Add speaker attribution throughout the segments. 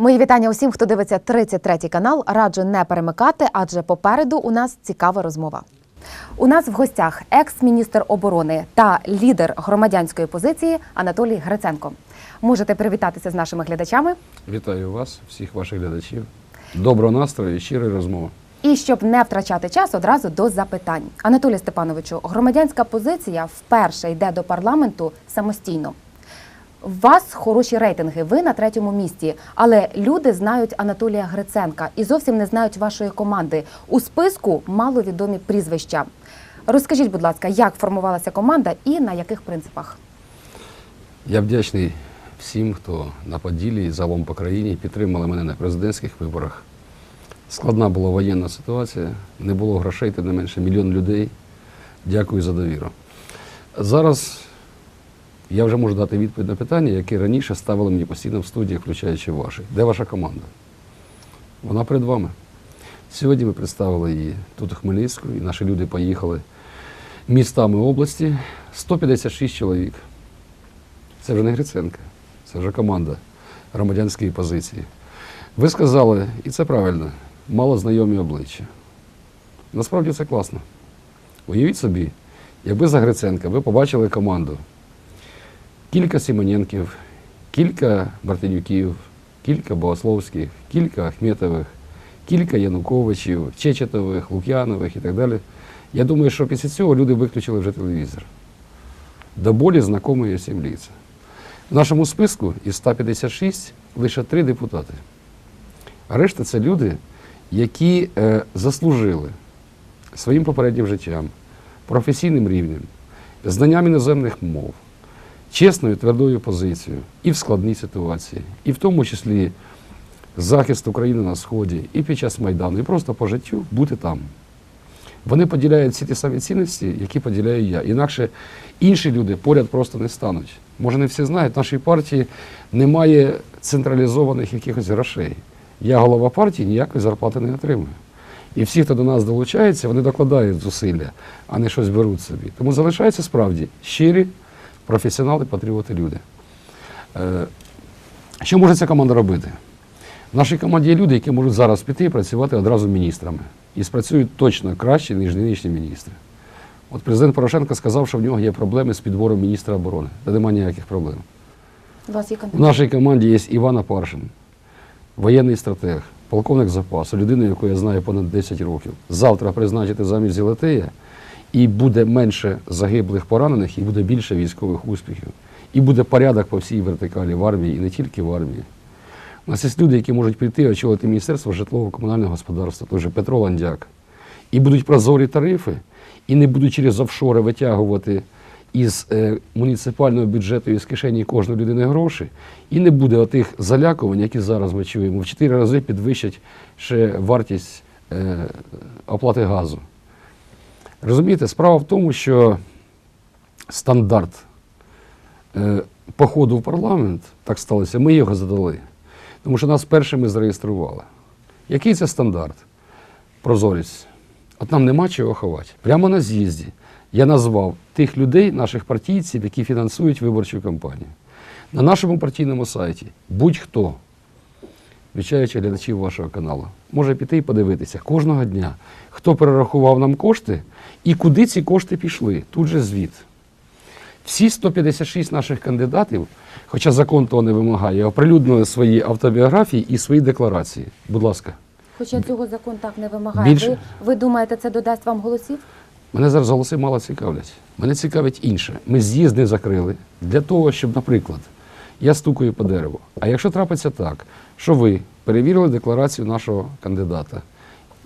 Speaker 1: Мої вітання усім, хто дивиться 33 канал. Раджу не перемикати, адже попереду у нас цікава розмова. У нас в гостях екс-міністр оборони та лідер громадянської позиції Анатолій Гриценко. Можете привітатися з нашими глядачами.
Speaker 2: Вітаю вас, всіх ваших глядачів. Доброго настрою і щирої розмови.
Speaker 1: І щоб не втрачати час, одразу до запитань. Анатолій Степановичу, громадянська позиція вперше йде до парламенту самостійно. У вас хороші рейтинги, ви на третьому місці, але люди знають Анатолія Гриценка і зовсім не знають вашої команди. У списку маловідомі прізвища. Розкажіть, будь ласка, як формувалася команда і на яких принципах?
Speaker 2: Я вдячний всім, хто на Поділлі і загалом по країні підтримали мене на президентських виборах. Складна була воєнна ситуація, не було грошей, тим не менше мільйон людей. Дякую за довіру. Зараз я вже можу дати відповідь на питання, яке раніше ставили мені постійно в студії, включаючи ваші. Де ваша команда? Вона перед вами. Сьогодні ми представили її тут у Хмельницьку, і наші люди поїхали містами області. 156 чоловік. Це вже не Гриценка, це вже команда громадянської позиції. Ви сказали, і це правильно, мало знайомі обличчя. Насправді це класно. Уявіть собі, якби за Гриценка ви побачили команду. Кілька Сімоненків, кілька Мартинюків, кілька Богословських, кілька Ахметових, кілька Януковичів, Чечетових, Лук'янових і так далі. Я думаю, що після цього люди виключили вже телевізор. До болі знайомі всім ліца. В нашому списку із 156 лише три депутати. А решта це люди, які е, заслужили своїм попереднім життям, професійним рівнем, знанням іноземних мов, чесною твердою позицією і в складній ситуації, і в тому числі захист України на Сході, і під час Майдану, і просто по життю бути там. Вони поділяють всі ті самі цінності, які поділяю я. Інакше інші люди поряд просто не стануть. Може, не всі знають, в нашій партії немає централізованих якихось грошей. Я голова партії, ніякої зарплати не отримую. І всі, хто до нас долучається, вони докладають зусилля, а не щось беруть собі. Тому залишаються справді щирі, професіонали, патріоти люди. Е, Що може ця команда робити? В нашій команді є люди, які можуть зараз піти і працювати одразу міністрами. І спрацюють точно краще, ніж нинішні міністри. От президент Порошенко сказав, що в нього є проблеми з підбором міністра оборони. Та немає ніяких проблем.
Speaker 1: У вас є
Speaker 2: В нашій команді є Іван Апаршин, воєнний стратег, полковник запасу, людина, яку я знаю понад 10 років. Завтра призначити замість Зілотея, і буде менше загиблих поранених, і буде більше військових успіхів. І буде порядок по всій вертикалі в армії, і не тільки в армії. У нас є люди, які можуть прийти і очолити Міністерство житлово-комунального господарства, той же Петро Ландяк. І будуть прозорі тарифи, і не будуть через офшори витягувати із е, муніципального бюджету із кишені кожної людини гроші, і не буде отих залякувань, які зараз ми чуємо. В чотири рази підвищать ще вартість е, оплати газу. Розумієте, справа в тому, що стандарт е, походу в парламент, так сталося, ми його задали. Тому що нас першими зареєстрували. Який це стандарт? Прозорість. От нам нема чого ховати. Прямо на з'їзді я назвав тих людей, наших партійців, які фінансують виборчу кампанію. На нашому партійному сайті будь-хто, включаючи глядачів вашого каналу, може піти і подивитися кожного дня, хто перерахував нам кошти і куди ці кошти пішли. Тут же звіт. Всі 156 наших кандидатів, хоча закон того не вимагає, оприлюднили свої автобіографії і свої декларації. Будь ласка.
Speaker 1: Хоча цього закон так не вимагає.
Speaker 2: Більше-
Speaker 1: Ви, ви думаєте, це додасть вам голосів?
Speaker 2: Мене зараз голоси мало цікавлять. Мене цікавить інше. Ми з'їзд не закрили для того, щоб, наприклад, я стукаю по дереву. А якщо трапиться так, що ви перевірили декларацію нашого кандидата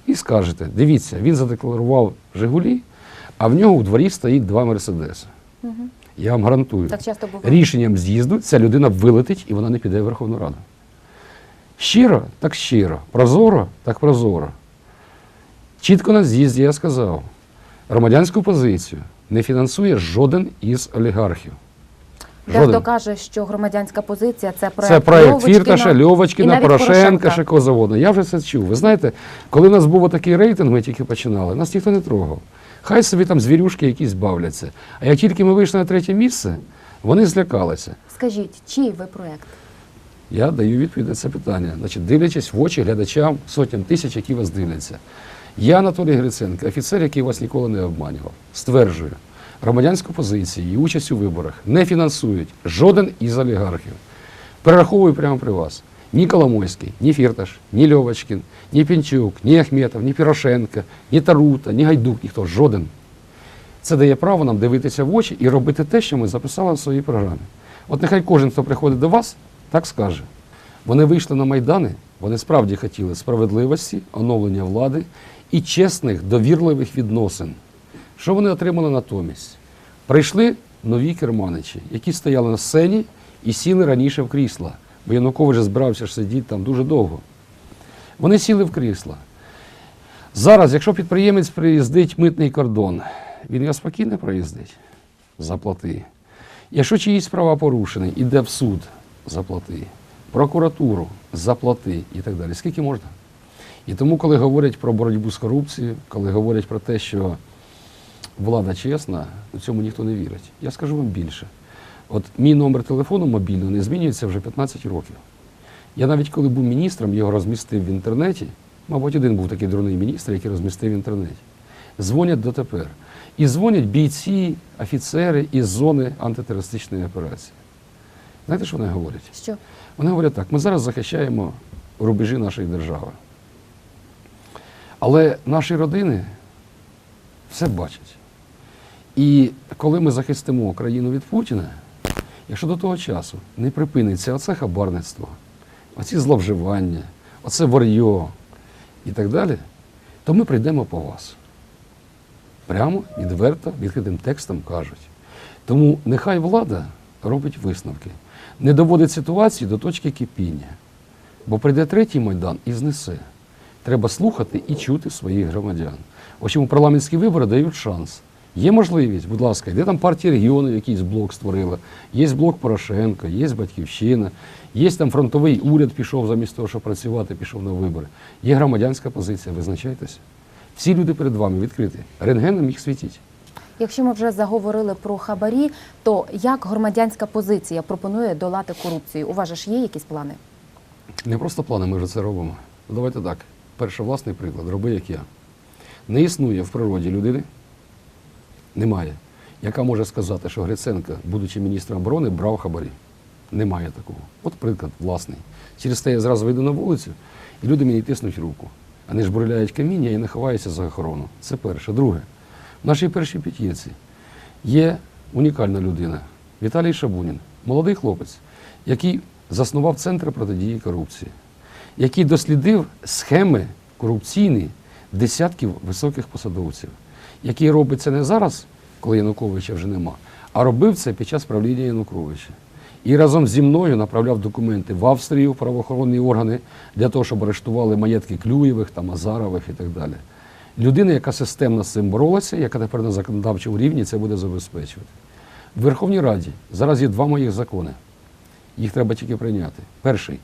Speaker 2: і скажете, дивіться, він задекларував Жигулі, а в нього у дворі стоїть два Мерседеси. Я вам гарантую,
Speaker 1: Так часто буває.
Speaker 2: рішенням з'їзду ця людина вилетить і вона не піде в Верховну Раду. Щиро, так щиро. Прозоро, так прозоро. Чітко на з'їзді я сказав, громадянську позицію не фінансує жоден із олігархів.
Speaker 1: Дехто каже, що громадянська позиція це проект
Speaker 2: Це проект
Speaker 1: Льовочкіна
Speaker 2: Фірташа, Льовочкіна, Порошенка, ще кого завгодно. Я вже це чув. Ви знаєте, коли у нас був такий рейтинг, ми тільки починали, нас ніхто не трогав. Хай собі там звірюшки якісь бавляться. А як тільки ми вийшли на третє місце, вони злякалися.
Speaker 1: Скажіть, чий ви проект?
Speaker 2: Я даю відповідь на це питання. Значить, дивлячись в очі глядачам, сотням тисяч, які вас дивляться. Я, Анатолій Гриценко, офіцер, який вас ніколи не обманював, стверджую, громадянську позицію і участь у виборах не фінансують жоден із олігархів. Перераховую прямо при вас. Ні Коломойський, ні Фірташ, ні Льовочкін, ні Пінчук, ні Ахметов, ні Порошенко, ні Тарута, ні Гайдук, ніхто, жоден. Це дає право нам дивитися в очі і робити те, що ми записали в своїй програмі. От нехай кожен, хто приходить до вас, так скаже. Вони вийшли на майдани, вони справді хотіли справедливості, оновлення влади і чесних, довірливих відносин. Що вони отримали натомість? Прийшли нові керманичі, які стояли на сцені і сіли раніше в крісла, бо Янукович збирався ж сидіти там дуже довго. Вони сіли в крісла. Зараз, якщо підприємець приїздить митний кордон, він його спокійно проїздить, заплати. Якщо чиїсь права порушені, іде в суд, заплати. Прокуратуру заплати і так далі. Скільки можна? І тому, коли говорять про боротьбу з корупцією, коли говорять про те, що влада чесна, у цьому ніхто не вірить. Я скажу вам більше. От мій номер телефону мобільного не змінюється вже 15 років. Я навіть коли був міністром, його розмістив в інтернеті. Мабуть, один був такий дурний міністр, який розмістив в інтернеті. Дзвонять дотепер. І дзвонять бійці, офіцери із зони антитерористичної операції. Знаєте, що вони говорять?
Speaker 1: Що?
Speaker 2: Вони говорять так: ми зараз захищаємо рубежі нашої держави. Але наші родини все бачать. І коли ми захистимо країну від Путіна, якщо до того часу не припиниться оце хабарництво, оці зловживання, оце вар'йо і так далі, то ми прийдемо по вас. Прямо, відверто, відкритим текстом кажуть. Тому нехай влада робить висновки, не доводить ситуації до точки кипіння. Бо прийде третій майдан і знесе. Треба слухати і чути своїх громадян. Ось чому парламентські вибори дають шанс. Є можливість, будь ласка, йде там партія регіонів, якийсь блок створила, є блок Порошенка, є Батьківщина, є там фронтовий уряд пішов замість того, щоб працювати, пішов на вибори. Є громадянська позиція, визначайтеся. Всі люди перед вами відкриті. Рентгеном їх світіть.
Speaker 1: Якщо ми вже заговорили про хабарі, то як громадянська позиція пропонує долати корупцію? У вас же ж є якісь плани?
Speaker 2: Не просто плани, ми вже це робимо. Ну, Давайте так. Перший власний приклад, роби як я. Не існує в природі людини, немає, яка може сказати, що Гриценко, будучи міністром оборони, брав хабарі. Немає такого. От приклад власний. Через те я зразу вийду на вулицю, і люди мені тиснуть руку. Вони ж бурляють каміння і не за охорону. Це перше. Друге, в нашій першій п'ятірці є унікальна людина Віталій Шабунін, молодий хлопець, який заснував Центр протидії корупції, який дослідив схеми корупційні десятків високих посадовців, який робить це не зараз, коли Януковича вже нема, а робив це під час правління Януковича. І разом зі мною направляв документи в Австрію в правоохоронні органи для того, щоб арештували маєтки Клюєвих, там, Азарових і так далі. Людина, яка системно з цим боролася, яка тепер на законодавчому рівні це буде забезпечувати. В Верховній Раді зараз є два моїх закони. Їх треба тільки прийняти. Перший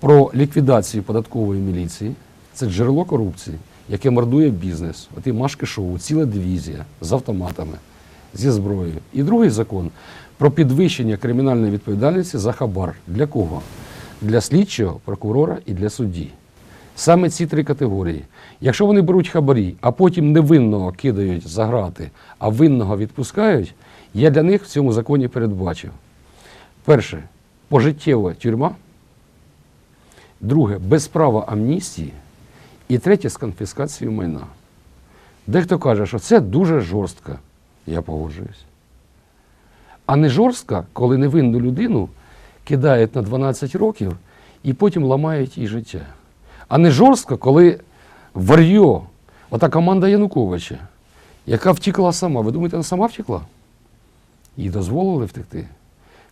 Speaker 2: про ліквідацію податкової міліції. Це джерело корупції, яке мордує бізнес. От і Машки Шоу, ціла дивізія з автоматами, зі зброєю. І другий закон про підвищення кримінальної відповідальності за хабар. Для кого? Для слідчого, прокурора і для судді. Саме ці три категорії. Якщо вони беруть хабарі, а потім невинного кидають за грати, а винного відпускають, я для них в цьому законі передбачив. Перше пожиттєва тюрма. Друге без права амністії. І третє з конфіскацією майна. Дехто каже, що це дуже жорстко. Я погоджуюсь. А не жорстко, коли невинну людину кидають на 12 років і потім ламають їй життя. А не жорстко, коли вар'йо, ота команда Януковича, яка втікла сама. Ви думаєте, вона сама втекла? Їй дозволили втекти.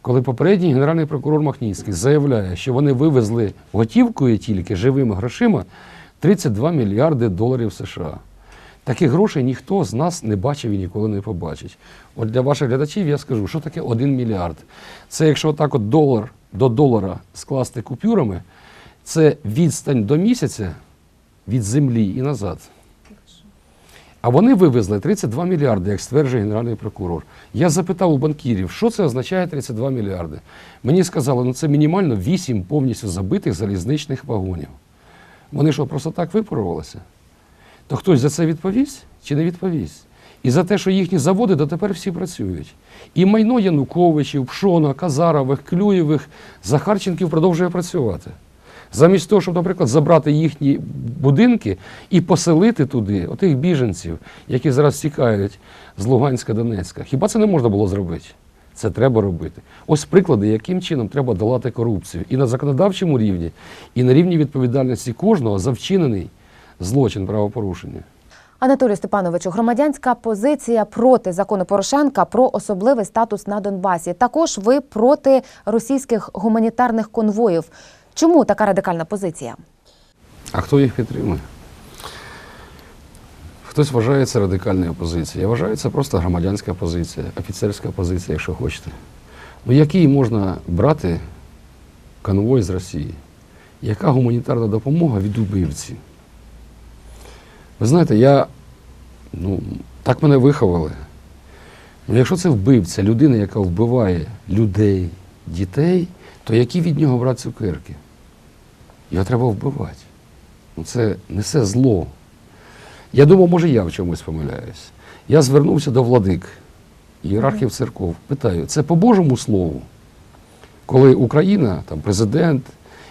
Speaker 2: Коли попередній генеральний прокурор Махніцький заявляє, що вони вивезли готівкою тільки живими грошима 32 мільярди доларів США. Таких грошей ніхто з нас не бачив і ніколи не побачить. От для ваших глядачів я скажу, що таке 1 мільярд. Це якщо отак от долар до долара скласти купюрами, це відстань до місяця від землі і назад. А вони вивезли 32 мільярди, як стверджує генеральний прокурор. Я запитав у банкірів, що це означає 32 мільярди. Мені сказали, ну це мінімально 8 повністю забитих залізничних вагонів. Вони що, просто так випарувалися? То хтось за це відповість чи не відповість? І за те, що їхні заводи дотепер всі працюють. І майно Януковичів, Пшона, Казарових, Клюєвих, Захарченків продовжує працювати. Замість того, щоб, наприклад, забрати їхні будинки і поселити туди отих біженців, які зараз тікають з Луганська, Донецька. Хіба це не можна було зробити? Це треба робити. Ось приклади, яким чином треба долати корупцію і на законодавчому рівні, і на рівні відповідальності кожного за вчинений злочин правопорушення.
Speaker 1: Анатолій Степановичу, громадянська позиція проти закону Порошенка про особливий статус на Донбасі. Також ви проти російських гуманітарних конвоїв. Чому така радикальна позиція?
Speaker 2: А хто їх підтримує? Хтось вважає це радикальною опозицією. Я вважаю, це просто громадянська позиція, офіцерська позиція, якщо хочете. Ну який можна брати конвой з Росії? Яка гуманітарна допомога від убивці? Ви знаєте, я ну, так мене виховали. Ну, якщо це вбивця, людина, яка вбиває людей, дітей, то які від нього брати цукерки? Його треба вбивати. Ну, це несе зло. Я думав, може, я в чомусь помиляюсь. Я звернувся до владик, ієрархів церков, питаю, це по Божому слову, коли Україна, там, президент,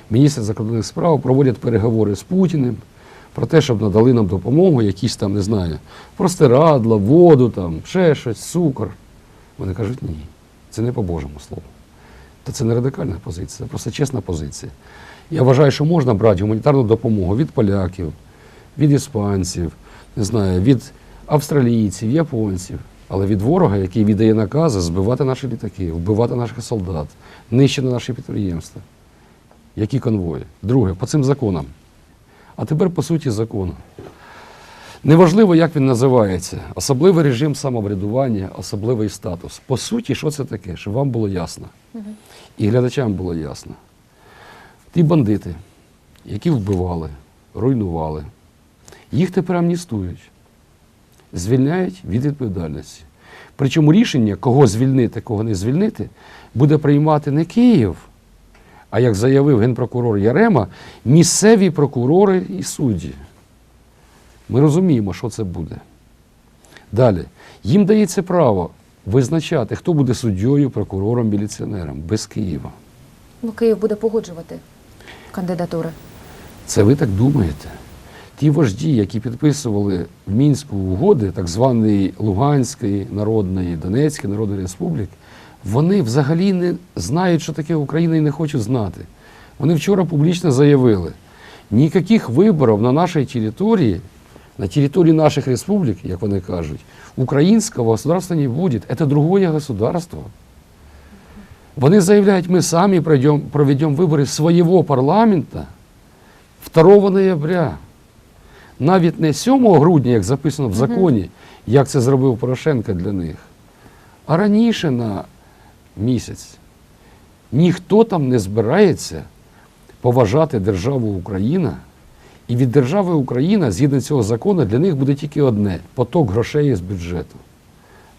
Speaker 2: міністр закордонних справ проводять переговори з Путіним про те, щоб надали нам допомогу, якісь там, не знаю, простирадла, воду, там, ще щось, цукор. Вони кажуть, ні, це не по Божому слову. Та це не радикальна позиція, це просто чесна позиція. Я вважаю, що можна брати гуманітарну допомогу від поляків, від іспанців, не знаю, від австралійців, японців, але від ворога, який віддає накази збивати наші літаки, вбивати наших солдат, нищити наші підприємства. Які конвої? Друге, по цим законам. А тепер по суті закону. Неважливо, як він називається, особливий режим самоврядування, особливий статус. По суті, що це таке? Щоб вам було ясно. І глядачам було ясно. Ті бандити, які вбивали, руйнували, їх тепер амністують, звільняють від відповідальності. Причому рішення, кого звільнити, кого не звільнити, буде приймати не Київ, а як заявив генпрокурор Ярема, місцеві прокурори і судді. Ми розуміємо, що це буде. Далі. Їм дається право визначати, хто буде суддєю, прокурором, міліціонером без Києва.
Speaker 1: Ну, Київ буде погоджувати кандидатури.
Speaker 2: Це ви так думаєте? Ті вожді, які підписували в Мінську угоди, так званої Луганської Народної, Донецької Народної Республіки, вони взагалі не знають, що таке Україна і не хочуть знати. Вони вчора публічно заявили, ніяких виборів на нашій території, на території наших республік, як вони кажуть, українського государства не буде. Це другое государство. Вони заявляють, ми самі проведемо вибори свого парламента 2 ноября. Навіть не 7 грудня, як записано в законі, як це зробив Порошенко для них, а раніше на місяць. Ніхто там не збирається поважати державу Україна. І від держави Україна, згідно цього закону, для них буде тільки одне поток грошей з бюджету.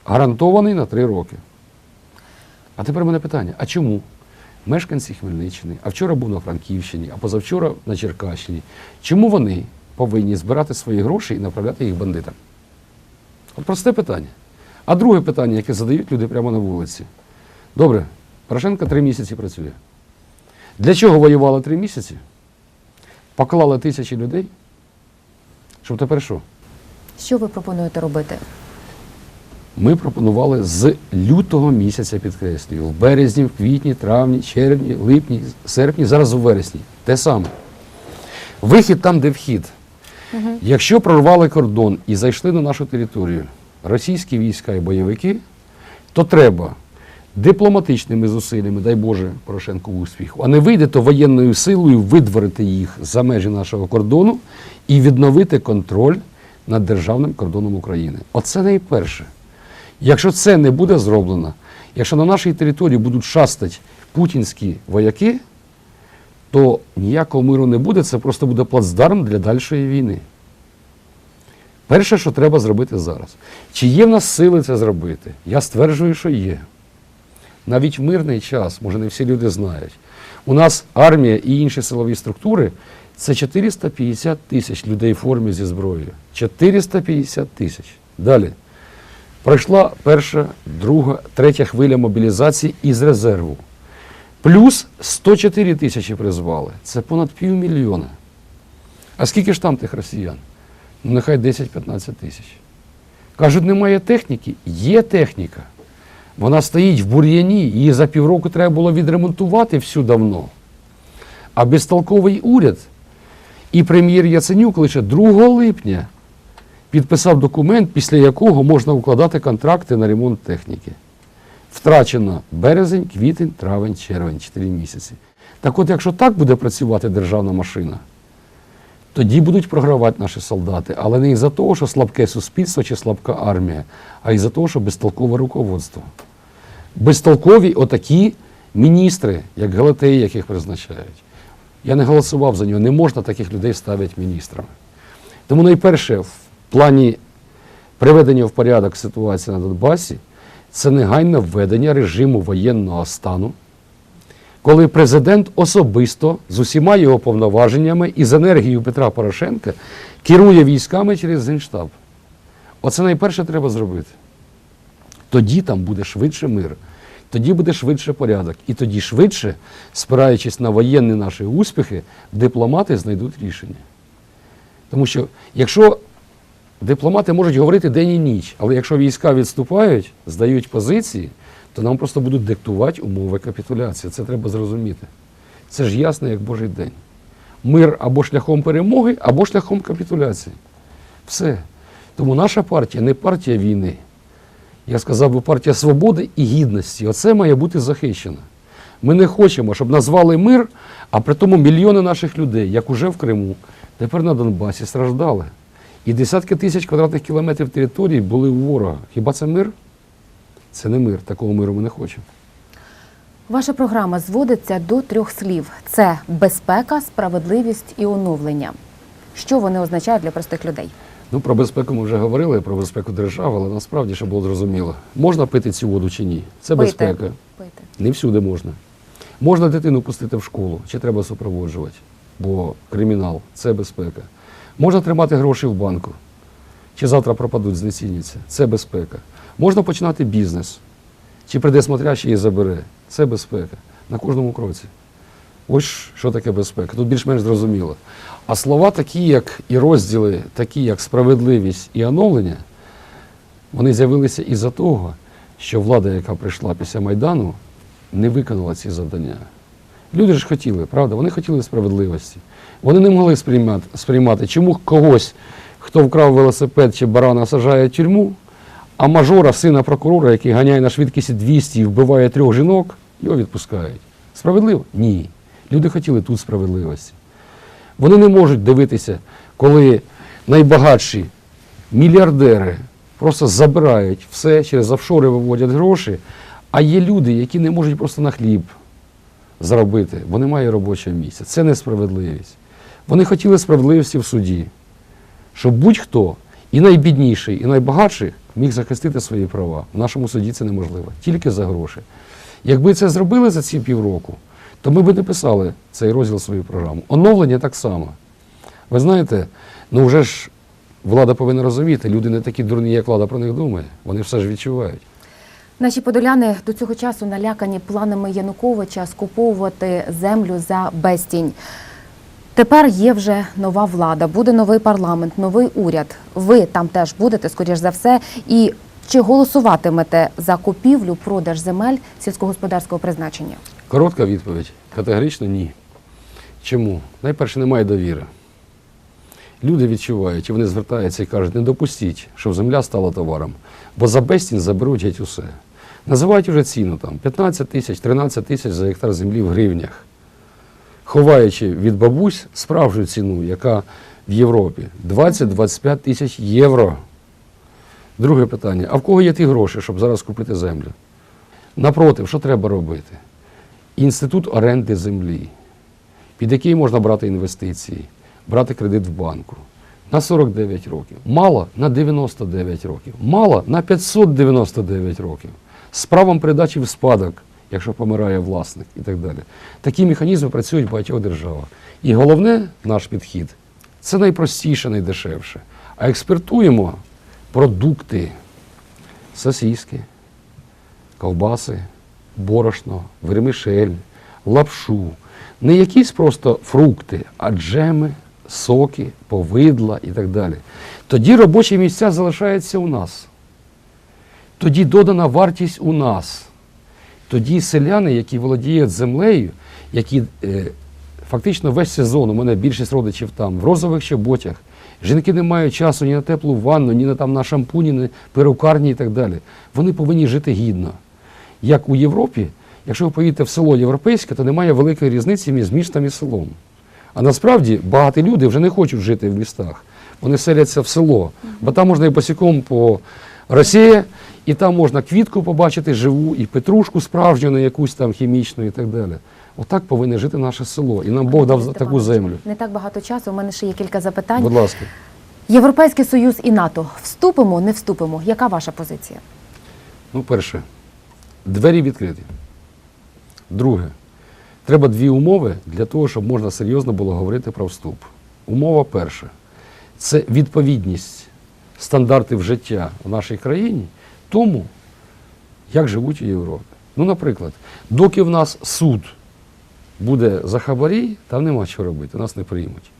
Speaker 2: Гарантований на три роки. А тепер мене питання: а чому? Мешканці Хмельниччини, а вчора був на Франківщині, а позавчора на Черкащині. Чому вони повинні збирати свої гроші і направляти їх бандитам? От просте питання. А друге питання, яке задають люди прямо на вулиці. Добре, Порошенко три місяці працює. Для чого воювали три місяці? Поклали тисячі людей. Щоб тепер що?
Speaker 1: Що ви пропонуєте робити?
Speaker 2: Ми пропонували з лютого місяця, підкреслюю, в березні, в квітні, травні, червні, липні, серпні, зараз у вересні. Те саме. Вихід там, де вхід. Якщо прорвали кордон і зайшли на нашу територію російські війська і бойовики, то треба дипломатичними зусиллями, дай Боже, Порошенку успіху, а не вийде, то воєнною силою видворити їх за межі нашого кордону і відновити контроль над державним кордоном України. Оце найперше. Якщо це не буде зроблено, якщо на нашій території будуть шастати путінські вояки, то ніякого миру не буде, це просто буде плацдарм для дальшої війни. Перше, що треба зробити зараз. Чи є в нас сили це зробити? Я стверджую, що є. Навіть в мирний час, може не всі люди знають. У нас армія і інші силові структури це 450 тисяч людей в формі зі зброєю. 450 тисяч. Далі. Пройшла перша, друга, третя хвиля мобілізації із резерву. Плюс 104 тисячі призвали. Це понад півмільйона. А скільки ж там тих росіян? Ну, нехай 10-15 тисяч. Кажуть, немає техніки. Є техніка. Вона стоїть в бур'яні, її за півроку треба було відремонтувати всю давно. А безтолковий уряд і прем'єр Яценюк лише 2 липня підписав документ, після якого можна укладати контракти на ремонт техніки. Втрачено березень, квітень, травень, червень, 4 місяці. Так от, якщо так буде працювати державна машина, тоді будуть програвати наші солдати, але не із-за того, що слабке суспільство чи слабка армія, а із-за того, що безтолкове руководство. Безтолкові отакі міністри, як Галатеї, яких призначають. Я не голосував за нього, не можна таких людей ставити міністрами. Тому найперше, в плані приведення в порядок ситуації на Донбасі, це негайне введення режиму воєнного стану, коли президент особисто з усіма його повноваженнями і з енергією Петра Порошенка керує військами через Генштаб. Оце найперше треба зробити. Тоді там буде швидше мир, тоді буде швидше порядок. І тоді швидше, спираючись на воєнні наші успіхи, дипломати знайдуть рішення. Тому що якщо дипломати можуть говорити день і ніч, але якщо війська відступають, здають позиції, то нам просто будуть диктувати умови капітуляції. Це треба зрозуміти. Це ж ясно, як Божий день. Мир або шляхом перемоги, або шляхом капітуляції. Все. Тому наша партія не партія війни. Я сказав би партія свободи і гідності. Оце має бути захищено. Ми не хочемо, щоб назвали мир, а при тому мільйони наших людей, як уже в Криму, тепер на Донбасі страждали. І десятки тисяч квадратних кілометрів території були у ворога. Хіба це мир? Це не мир. Такого миру ми не хочемо.
Speaker 1: Ваша програма зводиться до трьох слів: це безпека, справедливість і оновлення. Що вони означають для простих людей?
Speaker 2: Ну, про безпеку ми вже говорили, про безпеку держави, але насправді, щоб було зрозуміло, можна пити цю воду чи ні? Це
Speaker 1: Пити.
Speaker 2: безпека.
Speaker 1: Пити.
Speaker 2: Не всюди можна. Можна дитину пустити в школу, чи треба супроводжувати, бо кримінал це безпека. Можна тримати гроші в банку, чи завтра пропадуть, знеціняться. Це безпека. Можна починати бізнес, чи прийде смотрящий і забере. Це безпека. На кожному кроці. Ось що таке безпека. Тут більш-менш зрозуміло. А слова такі, як і розділи, такі, як справедливість і оновлення, вони з'явилися із-за того, що влада, яка прийшла після Майдану, не виконала ці завдання. Люди ж хотіли, правда? Вони хотіли справедливості. Вони не могли сприймати, сприймати чому когось, хто вкрав велосипед чи барана, сажає в тюрму, а мажора, сина прокурора, який ганяє на швидкості 200 і вбиває трьох жінок, його відпускають. Справедливо? Ні. Люди хотіли тут справедливості. Вони не можуть дивитися, коли найбагатші мільярдери просто забирають все, через офшори виводять гроші, а є люди, які не можуть просто на хліб заробити, бо немає робочого місця. Це несправедливість. Вони хотіли справедливості в суді, щоб будь-хто, і найбідніший, і найбагатший міг захистити свої права. В нашому суді це неможливо, тільки за гроші. Якби це зробили за ці півроку, то ми б не писали цей розділ свою програму. Оновлення так само. Ви знаєте, ну вже ж влада повинна розуміти, люди не такі дурні, як влада про них думає. Вони все ж відчувають.
Speaker 1: Наші подоляни до цього часу налякані планами Януковича скуповувати землю за безцінь. Тепер є вже нова влада, буде новий парламент, новий уряд. Ви там теж будете, скоріш за все. І чи голосуватимете за купівлю продаж земель сільськогосподарського призначення?
Speaker 2: Коротка відповідь. Категорично ні. Чому? Найперше, немає довіри. Люди відчувають, і вони звертаються і кажуть, не допустіть, щоб земля стала товаром, бо за безцінь заберуть геть усе. Називають вже ціну там 15 тисяч, 13 тисяч за гектар землі в гривнях, ховаючи від бабусь справжню ціну, яка в Європі 20-25 тисяч євро. Друге питання: а в кого є ті гроші, щоб зараз купити землю? Напротив, що треба робити? Інститут оренди землі, під який можна брати інвестиції, брати кредит в банку, на 49 років, мало на 99 років, мало на 599 років, з правом передачі в спадок, якщо помирає власник і так далі. Такі механізми працюють в багатьох державах. І головне, наш підхід це найпростіше, найдешевше. А експертуємо продукти сосиски, ковбаси, борошно, вермишель, лапшу. Не якісь просто фрукти, а джеми, соки, повидла і так далі. Тоді робочі місця залишаються у нас. Тоді додана вартість у нас. Тоді селяни, які володіють землею, які е, фактично весь сезон, у мене більшість родичів там, в розових чоботях, жінки не мають часу ні на теплу ванну, ні на, там, на шампуні, ні перукарні і так далі. Вони повинні жити гідно. Як у Європі, якщо ви поїдете в село європейське, то немає великої різниці між містом і селом. А насправді багаті люди вже не хочуть жити в містах. Вони селяться в село, бо там можна і босиком по Росії, і там можна квітку побачити живу, і петрушку справжню, не якусь там хімічну і так далі. Отак повинне жити наше село. І нам Бог дав таку землю.
Speaker 1: Не так багато часу. У мене ще є кілька запитань.
Speaker 2: Будь ласка.
Speaker 1: Європейський Союз і НАТО. Вступимо, не вступимо. Яка ваша позиція?
Speaker 2: Ну, перше, двері відкриті. Друге, треба дві умови для того, щоб можна серйозно було говорити про вступ. Умова перша це відповідність стандартів життя в нашій країні тому, як живуть у Європі. Ну, наприклад, доки в нас суд буде за хабарі, там нема що робити, нас не приймуть.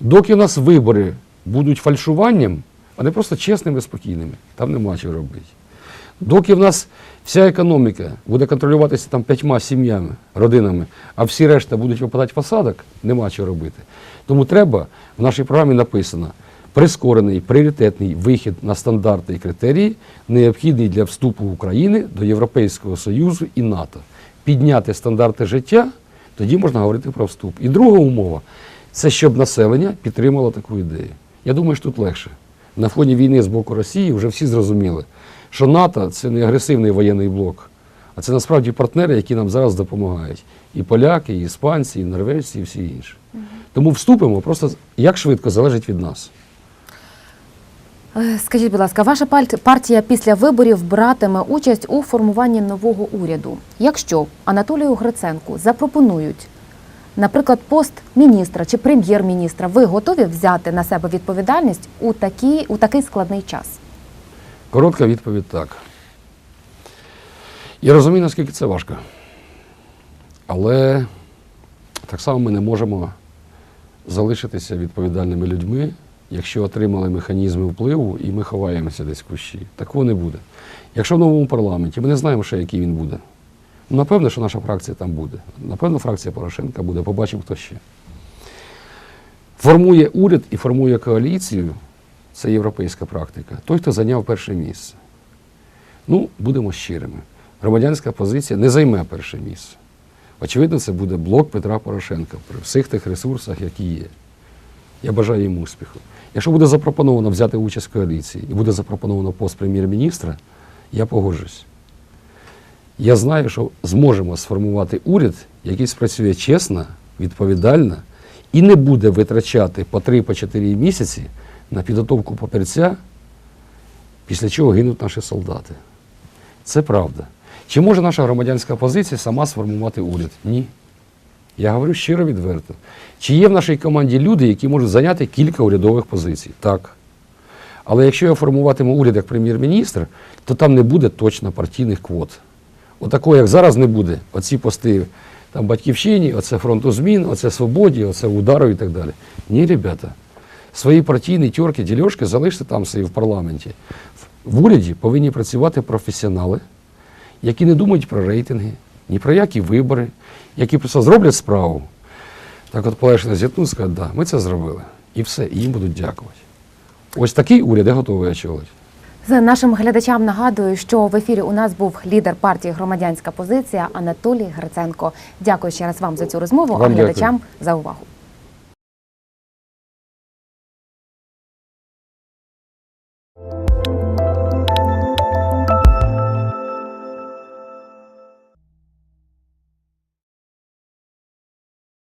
Speaker 2: Доки в нас вибори будуть фальшуванням, а не просто чесними, спокійними, там нема чого робити. Доки в нас вся економіка буде контролюватися там п'ятьма сім'ями, родинами, а всі решта будуть випадати в посадок, нема чого робити. Тому треба, в нашій програмі написано, прискорений, пріоритетний вихід на стандарти і критерії, необхідний для вступу України до Європейського Союзу і НАТО. Підняти стандарти життя, тоді можна говорити про вступ. І друга умова це щоб населення підтримало таку ідею. Я думаю, що тут легше. На фоні війни з боку Росії вже всі зрозуміли, що НАТО це не агресивний воєнний блок, а це насправді партнери, які нам зараз допомагають. І поляки, і іспанці, і норвежці, і всі інші. Тому вступимо, просто як швидко залежить від нас.
Speaker 1: Е, Скажіть, будь ласка, ваша партія після виборів братиме участь у формуванні нового уряду. Якщо Анатолію Гриценку запропонують, наприклад, пост міністра чи прем'єр-міністра, ви готові взяти на себе відповідальність у такий, у такий складний час?
Speaker 2: Коротка відповідь так. Я розумію, наскільки це важко. Але так само ми не можемо залишитися відповідальними людьми, якщо отримали механізми впливу і ми ховаємося десь в кущі. Такого не буде. Якщо в новому парламенті, ми не знаємо ще, який він буде. Ну, напевно, що наша фракція там буде. Напевно, фракція Порошенка буде, побачимо, хто ще. Формує уряд і формує коаліцію це європейська практика. Той, хто зайняв перше місце. Ну, будемо щирими. Громадянська позиція не займе перше місце. Очевидно, це буде блок Петра Порошенка при всіх тих ресурсах, які є. Я бажаю їм успіху. Якщо буде запропоновано взяти участь в коаліції і буде запропоновано пост прем'єр-міністра, я погоджусь. Я знаю, що зможемо сформувати уряд, який спрацює чесно, відповідально і не буде витрачати по 3-4 місяці на підготовку папірця, після чого гинуть наші солдати. Це правда. Чи може наша громадянська позиція сама сформувати уряд? Ні. Я говорю щиро відверто. Чи є в нашій команді люди, які можуть зайняти кілька урядових позицій? Так. Але якщо я формуватиму уряд як прем'єр-міністр, то там не буде точно партійних квот. Отакого, як зараз не буде. Оці пости там батьківщині, оце фронту змін, оце свободі, оце удару і так далі. Ні, ребята. Свої партійні тьорки, дільошки залиште там собі в парламенті. В уряді повинні працювати професіонали, які не думають про рейтинги, ні про які вибори, які просто зроблять справу. Так от полегшено зітну, скажуть, да, ми це зробили. І все, і їм будуть дякувати. Ось такий уряд я готовий очолити.
Speaker 1: З нашим глядачам нагадую, що в ефірі у нас був лідер партії Громадянська позиція Анатолій Гриценко. Дякую ще раз вам за цю розмову, а
Speaker 2: глядачам дякую.
Speaker 1: глядачам за увагу.